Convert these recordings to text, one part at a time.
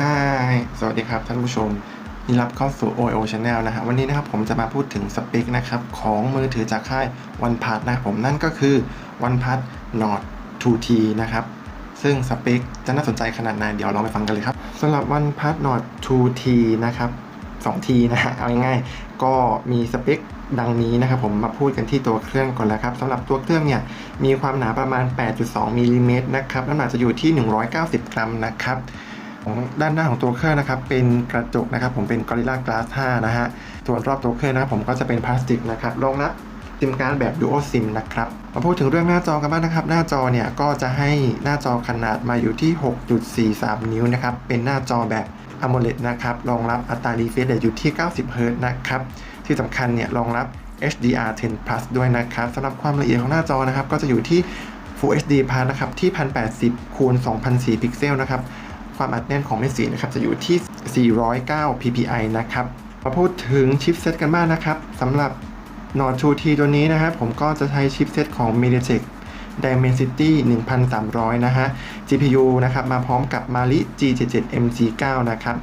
Hi สวัสดีครับท่านผู้ชมยินดีรับเข้าสู่ OIO Channel นะฮะวันนี้นะครับผมจะมาพูดถึงสเปคนะครับของมือถือจากค่าย OnePlus นะผมนั่นก็คือ OnePlus Nord 2T นะครับซึ่งสเปคจะน่าสนใจขนาดไหนเดี๋ยวเราไปฟังกันเลยครับสำหรับ OnePlus Nord 2T นะครับ 2T นะฮะเอาง่ายๆก็มีสเปคดังนี้นะครับผมมาพูดกันที่ตัวเครื่องก่อนแล้วครับสำหรับตัวเครื่องเนี่ยมีความหนาประมาณ 8.2มิลลิเมตรนะครับน้ำหนักจะอยู่ที่ 190 กรัมนะครับ ของด้านหน้าของตัวเครื่องนะครับเป็นกระจกนะครับผมเป็น Gorilla Glass 5นะฮะส่วนรอบตัวเครื่องนะครับผมก็จะเป็นพลาสติกนะครับรองรับซิมการ์ดแบบ Dual SIM นะครับมาพูดถึงเรื่องหน้าจอกันบ้างนะครับ หน้าจอเนี่ยก็จะให้หน้าจอขนาดมาอยู่ที่ 6.43 นิ้วนะครับเป็นหน้าจอแบบ AMOLED นะครับรองรับอัตรา refresh rate อยู่ที่ 90 Hz นะครับที่สำคัญเนี่ยรองรับ HDR10 Plus ด้วยนะครับสำหรับความละเอียดของหน้าจอนะครับก็จะอยู่ที่ Full HD Plus นะครับที่ 1080คูณ2004 พิกเซลนะครับ ความอัดแน่นของเม็ดสีนะครับจะอยู่ที่ 409 ppi นะครับมาพูดถึงชิปเซตกันบ้างนะครับสำหรับ Nord 2T ตัวนี้นะครับผมก็จะใช้ชิปเซตของ MediaTek Dimensity 1300 นะฮะ GPU นะครับมาพร้อมกับ Mali G77 MC9 นะครับ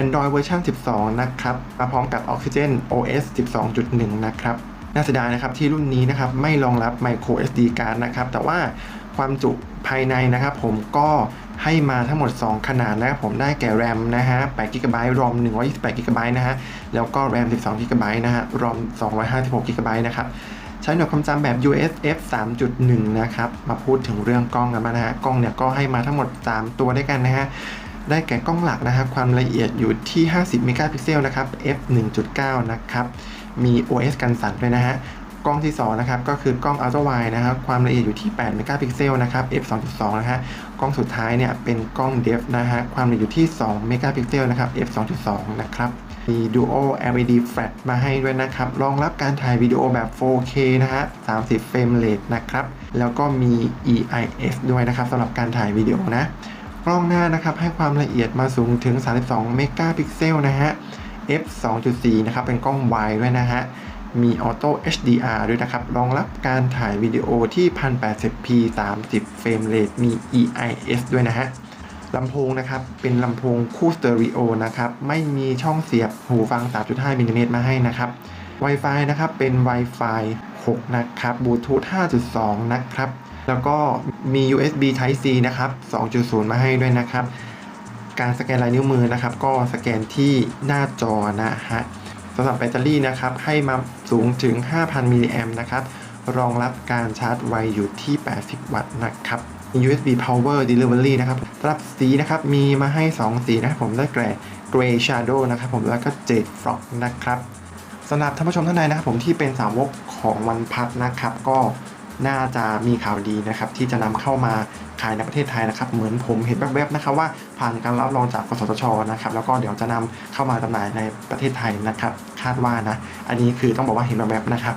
Android เวอร์ชัน12 นะครับ มาพร้อมกับ Oxygen OS 12.1 นะครับ น่าเสียดายนะครับที่รุ่นนี้นะครับไม่รองรับ Micro SD card นะครับ แต่ว่าความจุภายในนะครับผมก็ ให้มาทั้งหมด 2 ขนาดนะครับผมได้แก่ RAM นะฮะ8 GB ROM 128 GB นะฮะ แล้วก็ RAM 12 GB นะฮะ ROM 256 GB นะครับ ใช้หน่วยความจำแบบ USF 3.1 นะครับ มาพูดถึงเรื่องกล้องกันบ้างนะฮะ กล้องเนี่ยก็ให้มาทั้งหมด 3 ตัวด้วยกันนะฮะ ได้แก่กล้องหลักนะครับความละเอียดอยู่ที่ 50 เมกะพิกเซลนะครับ f 1.9 นะครับ มี OS กันสั่นด้วยนะฮะ กล้องที่ 2 นะครับ ก็คือกล้อง Ultra Wide นะครับ ความละเอียดอยู่ที่ 8 เมกะพิกเซลนะครับ f 2.2 นะฮะ กล้องสุดท้ายเนี่ยเป็นกล้อง depth นะฮะ ความละเอียดอยู่ที่ 2 เมกะพิกเซลนะครับ f 2.2 นะครับมี Duo LED Flash มาให้ด้วยนะครับ รองรับการถ่ายวิดีโอแบบ 4K นะฮะ 30 เฟรมเรทนะครับ แล้วก็มี EIS ด้วยนะครับสำหรับการถ่ายวิดีโอนะ กล้องหน้านะครับให้ความละเอียดมาสูงถึง 32 เมกะพิกเซลนะฮะ f 2.4 นะครับ เป็นกล้อง wide ด้วยนะฮะ มี Auto HDR ด้วยนะครับ รองรับการถ่ายวิดีโอที่ 1080p 30 เฟรมเรทมี EIS ด้วยนะฮะลำโพงนะครับ เป็นลำโพงคู่สเตอริโอนะครับ ไม่มีช่องเสียบหูฟัง 3.5 มิลลิเมตรมาให้นะครับ Wi-Fi นะครับ เป็น Wi-Fi 6 นะครับ Bluetooth 5.2 นะครับ แล้วก็มี USB Type C นะครับ 2.0 มาให้ด้วยนะครับ การสแกนลายนิ้วมือนะครับ ก็สแกนที่หน้าจอนะฮะ สำหรับแบตเตอรี่นะครับให้มาสูงถึง 5,000 มิลลิแอมป์นะครับรองรับการชาร์จไวอยู่ที่ 80 วัตต์นะครับ USB Power Delivery นะครับสำหรับสีนะครับมีมาให้ 2 สีนะครับผมได้แก่ Gray Shadow นะครับผมแล้วก็ Jade Frog นะครับสำหรับท่านผู้ชมท่านใดนะครับผมที่เป็นสาวกของวันพัดนะครับ ก็ น่าจะมีข่าวดีนะครับที่จะนำเข้ามาขายในประเทศไทยนะครับ เหมือนผมเห็นแวบๆนะครับว่าผ่านการรับรองจากกสทชนะครับแล้วก็เดี๋ยวจะนำเข้ามาจำหน่ายในประเทศไทยนะครับคาดว่านะอันนี้คือต้องบอกว่าเห็นแวบๆนะครับ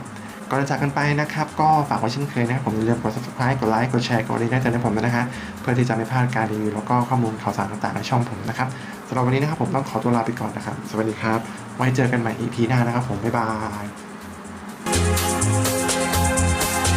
ก่อนจะจากกันไปนะครับ ก็ฝากไว้เช่นเคยนะครับ ผมอย่าลืมกด subscribe กดไลค์กดแชร์กดรีได้เตือนให้ผมด้วยนะฮะเพื่อที่จะไม่พลาดการรีวิวแล้วก็ข้อมูลข่าวสารต่างๆในช่องผมนะครับสำหรับวันนี้นะครับผมต้องขอตัวลาไปก่อนนะครับ สวัสดีครับ ไว้เจอกันใหม่ EP หน้านะครับผม บ๊ายบาย